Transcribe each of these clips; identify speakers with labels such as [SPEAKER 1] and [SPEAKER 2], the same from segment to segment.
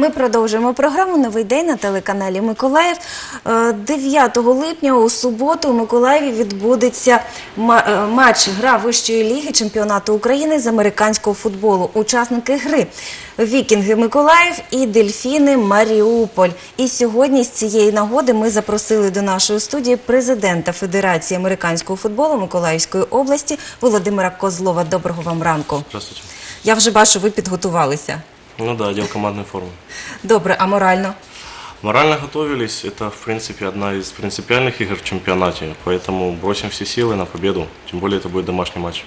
[SPEAKER 1] Ми продовжуємо програму Новий день на телеканалі Миколаїв. Е, 9 липня у суботу у Миколаєві відбудеться е, матч гра вищої ліги чемпіонату України з американського футболу. Учасники гри Вікінги Миколаїв і Дельфіни Маріуполь. І сьогодні з цієї нагоди ми запросили до нашої студії президента Федерації американського футболу Миколаївської області Володимира Козлова. Доброго вам ранку.
[SPEAKER 2] Здравствуйте.
[SPEAKER 1] Я вже бачу, ви підготувалися.
[SPEAKER 2] Ну да, отдел командной формы.
[SPEAKER 1] Добре, а морально?
[SPEAKER 2] Морально готовились. Это, в принципе, одна из принципиальных игр в чемпионате. Поэтому бросим все силы на победу. Тем более это будет домашний матч.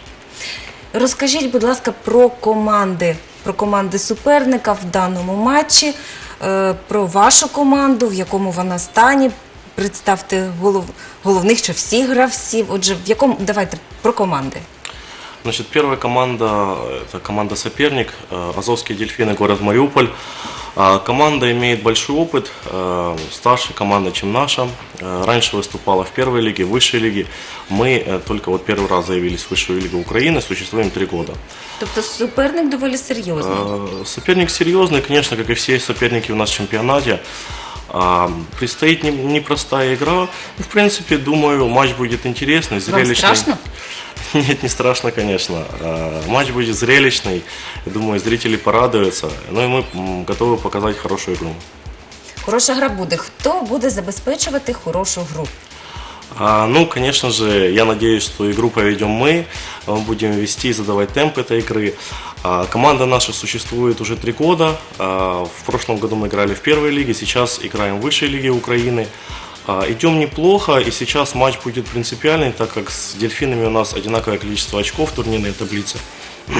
[SPEAKER 1] Розкажіть, будь ласка, про команди, про команди суперника в даному матчі, е, про вашу команду, в якому вона стані. Представте голов, головних чи всіх гравців. Отже, в якому давайте про команди.
[SPEAKER 2] Значит, первая команда – это команда соперник, э, Азовские дельфины, город Мариуполь. А, Команда имеет большой опыт, э, старше команда, чем наша. Э, Раньше выступала в первой лиге, в высшей лиге. Мы только вот первый раз заявились в высшую лигу Украины, существуем три года.
[SPEAKER 1] Тобто суперник доволі серйозний.
[SPEAKER 2] Э, Соперник серьезный, конечно, как и все соперники у нас в чемпионате. А, Предстоит не- непростая игра. Ну, В принципе, думаю, матч будет интересный,
[SPEAKER 1] Вам
[SPEAKER 2] зрелищный.
[SPEAKER 1] страшно?
[SPEAKER 2] Нет, не страшно, конечно. А, Матч будет зрелищный. Я думаю, зрители порадуются. Ну и мы готовы показать хорошую игру.
[SPEAKER 1] Хороша гра буде. Хто буде забезпечувати хорошу гру?
[SPEAKER 2] А, Ну, конечно же, я надеюсь, что игру поведем мы, мы будем вести и задавать темп этой игры. А, Команда наша существует уже три года. А, В прошлом году мы играли в первой лиге, сейчас играем в высшей лиге Украины. А, Идем неплохо, и сейчас матч будет принципиальный, так как с дельфинами у нас одинаковое количество очков в турнирной таблице.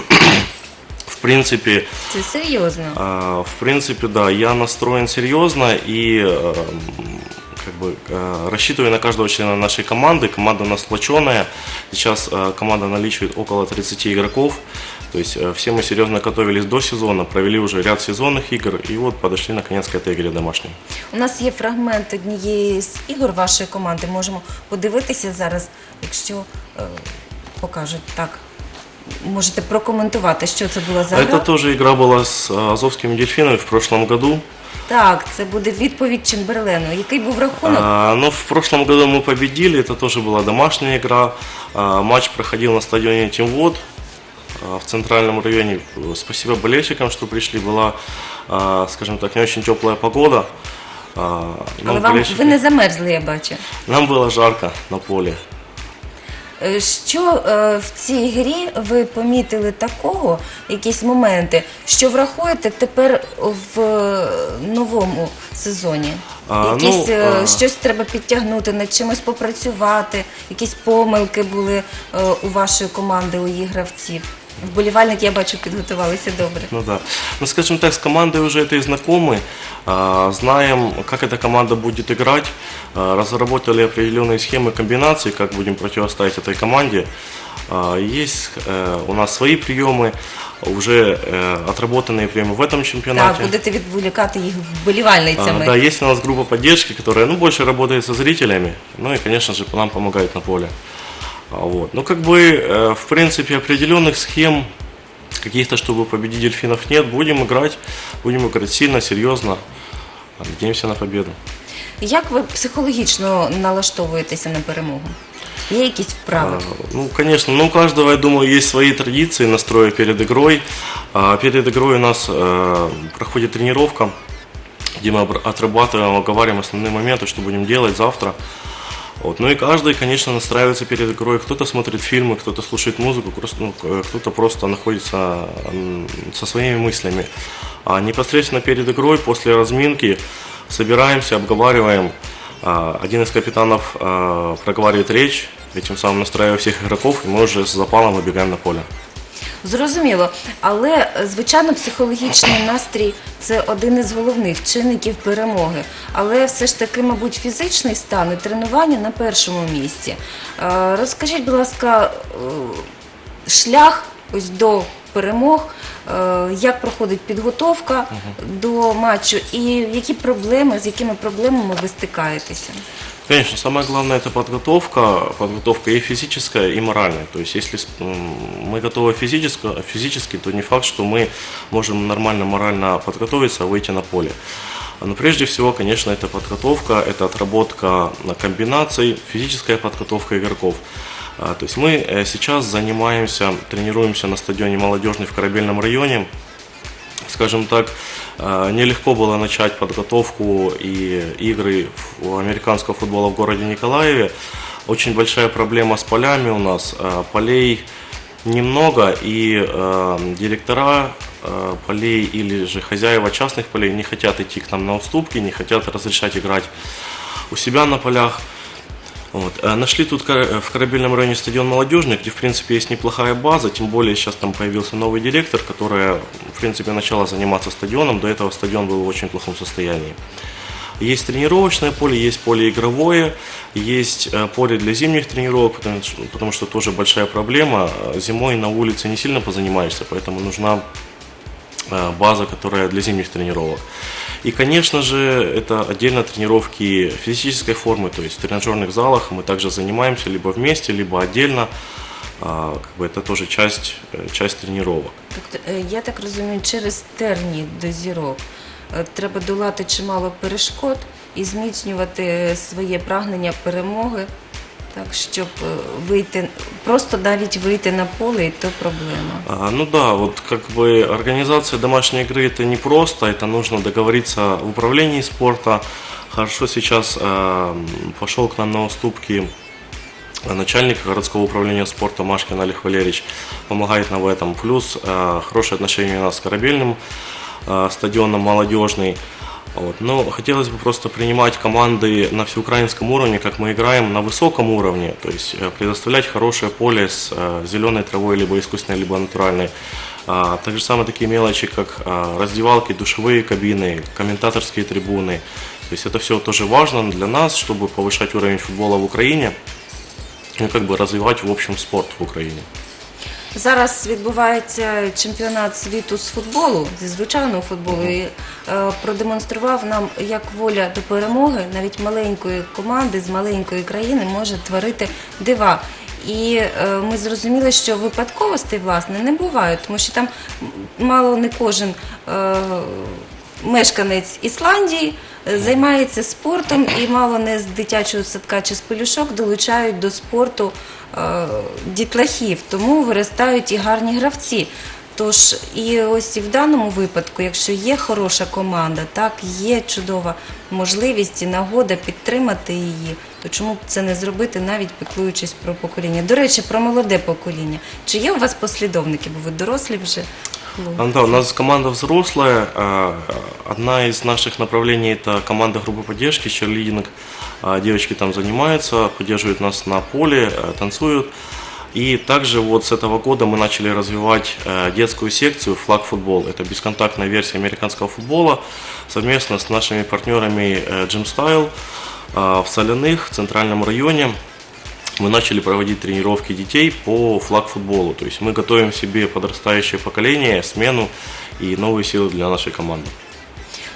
[SPEAKER 2] В принципе,
[SPEAKER 1] Це серйозно.
[SPEAKER 2] а, В принципе, да, я настроен серьезно и бы э, рассчитываю на каждого члена нашей команды. Команда у нас сплоченная. Сейчас э, команда наличивает около 30 игроков. То есть э, все мы серьезно готовились до сезона, провели уже ряд сезонных игр и вот подошли наконец к этой игре домашней.
[SPEAKER 1] У нас є фрагмент однієї з ігор вашої команди. Можемо подивитися зараз, якщо е, покажуть так. Можете прокоментувати, що це була за гра.
[SPEAKER 2] Это тоже игра была с э, азовскими дельфинами в прошлом году.
[SPEAKER 1] Так, це буде відповідь Чемберлену. Який був рахунок?
[SPEAKER 2] А, Ну, в прошлом году мы победили, это тоже была домашняя игра. А, Матч проходил на стадионе Тимвод а, в центральном районе. Спасибо болельщикам, что пришли. Была, а, скажем так, не очень теплая погода. А, но
[SPEAKER 1] Але вам
[SPEAKER 2] болельщики-
[SPEAKER 1] ви не замерзли, я бачу.
[SPEAKER 2] Нам было жарко на поле.
[SPEAKER 1] Е, Що е, в цій грі ви помітили такого, якісь моменти, що врахуєте тепер в е, новому сезоні?
[SPEAKER 2] А,
[SPEAKER 1] Якісь
[SPEAKER 2] ну, а-
[SPEAKER 1] щось треба підтягнути, над чимось попрацювати, якісь помилки були у вашої команди, у її гравців. Вболівальники, я бачу, підготувалися добре.
[SPEAKER 2] Ну да. Ну, скажем так, с командой уже этой знакомы, знаем, как эта команда будет играть, а, разработали определенные схемы комбинаций, как будем противостоять этой команде. А, Есть э, у нас свои приемы, уже э, отработанные приемы в этом чемпионате.
[SPEAKER 1] Так, будете відволікати їх вболівальницями.
[SPEAKER 2] А, Да, есть у нас группа поддержки, которая ну, больше работает со зрителями, ну и, конечно же, нам помогает на поле. А, Вот. Ну, как бы, э, в принципе, определенных схем, каких-то, чтобы победить дельфинов, нет. Будем играть, будем играть сильно, серьезно. Надеемся на победу.
[SPEAKER 1] Як ви психологічно налаштовуєтеся на перемогу? Є якісь вправи?
[SPEAKER 2] А, Ну, конечно, ну, у каждого, я думаю, есть свои традиции настроя перед игрой. А, Перед игрой у нас э, проходит тренировка, где мы обр- отрабатываем, оговариваем основные моменты, что будем делать завтра. Вот. Ну и каждый, конечно, настраивается перед игрой. Кто-то смотрит фильмы, кто-то слушает музыку, ну, кто-то просто находится со своими мыслями. А непосредственно перед игрой, после разминки, собираемся, обговариваем. А, Один из капитанов а, проговаривает речь, этим самым настраивая всех игроков, и мы уже с запалом выбегаем на поле.
[SPEAKER 1] Зрозуміло, але е, звичайно психологічний настрій це один із головних чинників перемоги. Але все ж таки, мабуть, фізичний стан і тренування на першому місці. Е, Розкажіть, будь ласка, е, шлях ось до перемог, як проходить підготовка до матчу, і які проблеми, з якими проблемами ви стикаєтеся?
[SPEAKER 2] Конечно, самое главное это подготовка, подготовка и физическая, и моральная. То есть, если мы готовы физически, физически, то не факт, что мы можем нормально морально подготовиться, выйти на поле. Но прежде всего, конечно, это подготовка, это отработка на комбинаций, физическая подготовка игроков. А, То есть мы э, сейчас занимаемся, тренируемся на стадионе молодежный в Корабельном районе скажем так, э, нелегко было начать подготовку и игры в- американского футбола в городе Николаеве. Очень большая проблема с полями у нас. Э, Полей немного, и э, директора э, полей или же хозяева частных полей не хотят идти к нам на уступки, не хотят разрешать играть у себя на полях. Вот. Э, Нашли тут кор- в корабельном районе стадион молодежный, где, в принципе, есть неплохая база, тем более сейчас там появился новый директор, которая, в принципе, начала заниматься стадионом. До этого стадион был в очень плохом состоянии. Есть тренировочное поле, есть поле игровое, есть э, поле для зимних тренировок, потому что, тоже большая проблема. Э, Зимой на улице не сильно позанимаешься, поэтому нужна э, база, которая для зимних тренировок. И, конечно же, это отдельно тренировки физической формы, то есть в тренажерных залах мы также занимаемся либо вместе, либо отдельно. А, Как бы это тоже часть, э, часть тренировок.
[SPEAKER 1] Тобто, е, я так розумію, через терні до зірок е, треба долати чимало перешкод і зміцнювати своє прагнення перемоги, Так щоб вийти, просто навіть вийти на поле, і то проблема.
[SPEAKER 2] А, Ну да, вот как бы организация домашней игры это не просто, это нужно договориться в управлении спорта. Хорошо сейчас э, пошел к нам на уступки начальник городского управления спорта Машкин Олег Валерьевич помогает нам в этом. Плюс э, хорошие отношения у нас с корабельным э, стадионом молодежный. Вот. Но хотелось бы просто принимать команды на всеукраинском уровне, как мы играем на высоком уровне, то есть э, предоставлять хорошее поле с э, зеленой травой, либо искусственной, либо натуральной. А, также самые такие мелочи, как а, раздевалки, душевые кабины, комментаторские трибуны. То есть это все тоже важно для нас, чтобы повышать уровень футбола в Украине и как бы развивать в общем спорт в Украине.
[SPEAKER 1] Зараз відбувається чемпіонат світу з футболу, зі звичайного футболу, і е, продемонстрував нам, як воля до перемоги навіть маленької команди з маленької країни може творити дива. І е, ми зрозуміли, що випадковостей власне не буває, тому що там мало не кожен е, мешканець Ісландії займається спортом і мало не з дитячого садка чи з пелюшок долучають до спорту е, дітлахів, тому виростають і гарні гравці. Тож і ось і в даному випадку, якщо є хороша команда, так є чудова можливість і нагода підтримати її, то чому б це не зробити, навіть піклуючись про покоління? До речі, про молоде покоління. Чи є у вас послідовники? Бо ви дорослі вже
[SPEAKER 2] А, Да, у нас команда взрослая. а, Одна из наших направлений это команда группы поддержки, черлидинг. А, Девочки там занимаются, поддерживают нас на поле, э, танцуют. И также вот с этого года мы начали развивать э, детскую секцию флаг футбол. Это бесконтактная версия американского футбола совместно с нашими партнерами э, Gym Style э, в Соляных, в центральном районе мы начали проводить тренировки детей по флаг-футболу. То есть мы готовим себе подрастающее поколение, смену и новые силы для нашей команды.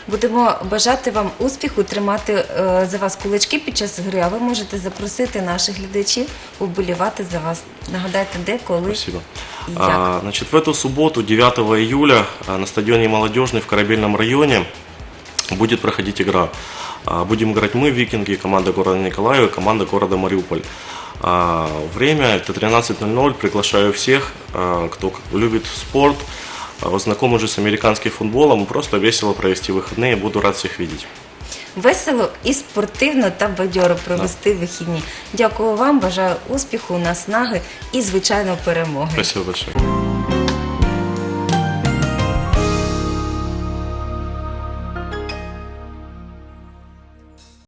[SPEAKER 1] Будемо бажати вам успіху, тримати е, за вас кулачки під час гри, а ви можете запросити наших глядачів уболівати за вас. Нагадайте, де, коли
[SPEAKER 2] Спасибо.
[SPEAKER 1] і як.
[SPEAKER 2] А, значит, в эту субботу, 9 июля, а, на стадионе «Молодежный» в Корабельном районе будет проходить игра. А, Будем играть мы, викинги, команда города Николаева, и команда города Мариуполь. А, Время это 13.00. Приглашаю всех, а, кто любит спорт, а, знаком уже с американским футболом, просто весело провести выходные. Буду рад всех видеть.
[SPEAKER 1] Весело і спортивно та бадьоро провести вихідні. Дякую вам, бажаю успіху, наснаги і звичайно перемоги.
[SPEAKER 2] Спасибо большое.